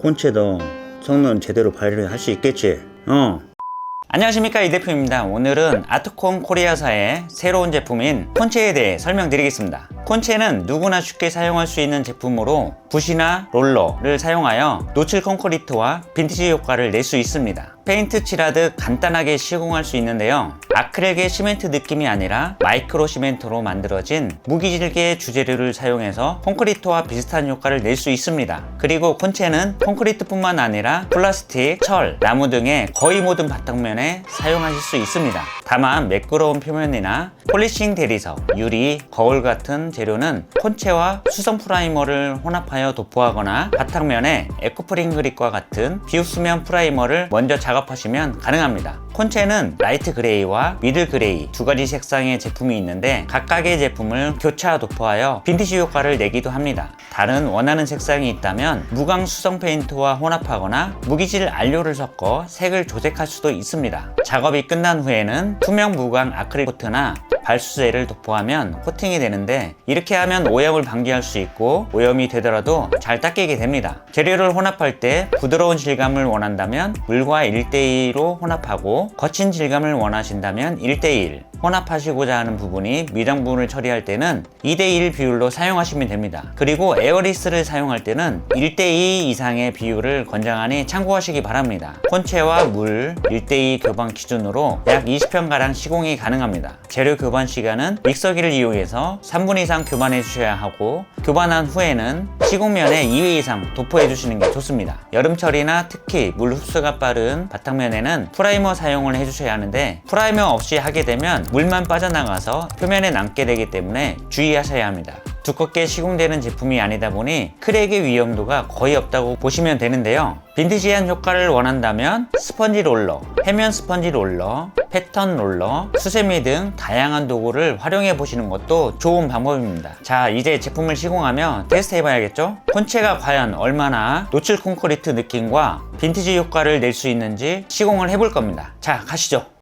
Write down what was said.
콘체도 성능 제대로 발휘할 수 있겠지? 어. 안녕하십니까 이 대표입니다. 오늘은 아트콘 코리아사의 새로운 제품인 콘체에 대해 설명드리겠습니다. 콘체는 누구나 쉽게 사용할 수 있는 제품으로 붓이나 롤러를 사용하여 노출 콘크리트와 빈티지 효과를 낼 수 있습니다. 페인트 칠하듯 간단하게 시공할 수 있는데요. 아크릴계 시멘트 느낌이 아니라 마이크로 시멘트로 만들어진 무기질계 주재료를 사용해서 콘크리트와 비슷한 효과를 낼 수 있습니다. 그리고 콘체는 콘크리트뿐만 아니라 플라스틱, 철, 나무 등의 거의 모든 바탕면에 사용하실 수 있습니다. 다만 매끄러운 표면이나 폴리싱 대리석, 유리, 거울 같은 재료는 콘체와 수성 프라이머를 혼합하여 도포하거나 바탕면에 에코프링 그립과 같은 비흡수면 프라이머를 먼저 작업하시면 가능합니다. 콘체는 라이트 그레이와 미들 그레이 두 가지 색상의 제품이 있는데 각각의 제품을 교차 도포하여 빈티지 효과를 내기도 합니다. 다른 원하는 색상이 있다면 무광 수성 페인트와 혼합하거나 무기질 안료를 섞어 색을 조색할 수도 있습니다. 작업이 끝난 후에는 투명 무광 아크릴 코트나 발수제를 도포하면 코팅이 되는데 이렇게 하면 오염을 방지할 수 있고 오염이 되더라도 잘 닦이게 됩니다. 재료를 혼합할 때 부드러운 질감을 원한다면 물과 1대2로 혼합하고 거친 질감을 원하신다면 1대1 혼합하시고자 하는 부분이 미장 부분을 처리할 때는 2대1 비율로 사용하시면 됩니다. 그리고 에어리스를 사용할 때는 1대2 이상의 비율을 권장하니 참고하시기 바랍니다. 콘체와 물 1대2 교반 기준으로 약 20편가량 시공이 가능합니다. 재료 교반 시간은 믹서기를 이용해서 3분 이상 교반해 주셔야 하고 교반한 후에는 시공면에 2회 이상 도포해 주시는 게 좋습니다. 여름철이나 특히 물 흡수가 빠른 바탕면에는 프라이머 사용을 해 주셔야 하는데 프라이머 없이 하게 되면 물만 빠져나가서 표면에 남게 되기 때문에 주의하셔야 합니다. 두껍게 시공되는 제품이 아니다 보니 크랙의 위험도가 거의 없다고 보시면 되는데요. 빈티지한 효과를 원한다면 스펀지 롤러, 해면 스펀지 롤러, 패턴 롤러, 수세미 등 다양한 도구를 활용해 보시는 것도 좋은 방법입니다. 자, 이제 제품을 시공하며 테스트 해봐야겠죠? 콘체가 과연 얼마나 노출 콘크리트 느낌과 빈티지 효과를 낼 수 있는지 시공을 해볼 겁니다. 자, 가시죠.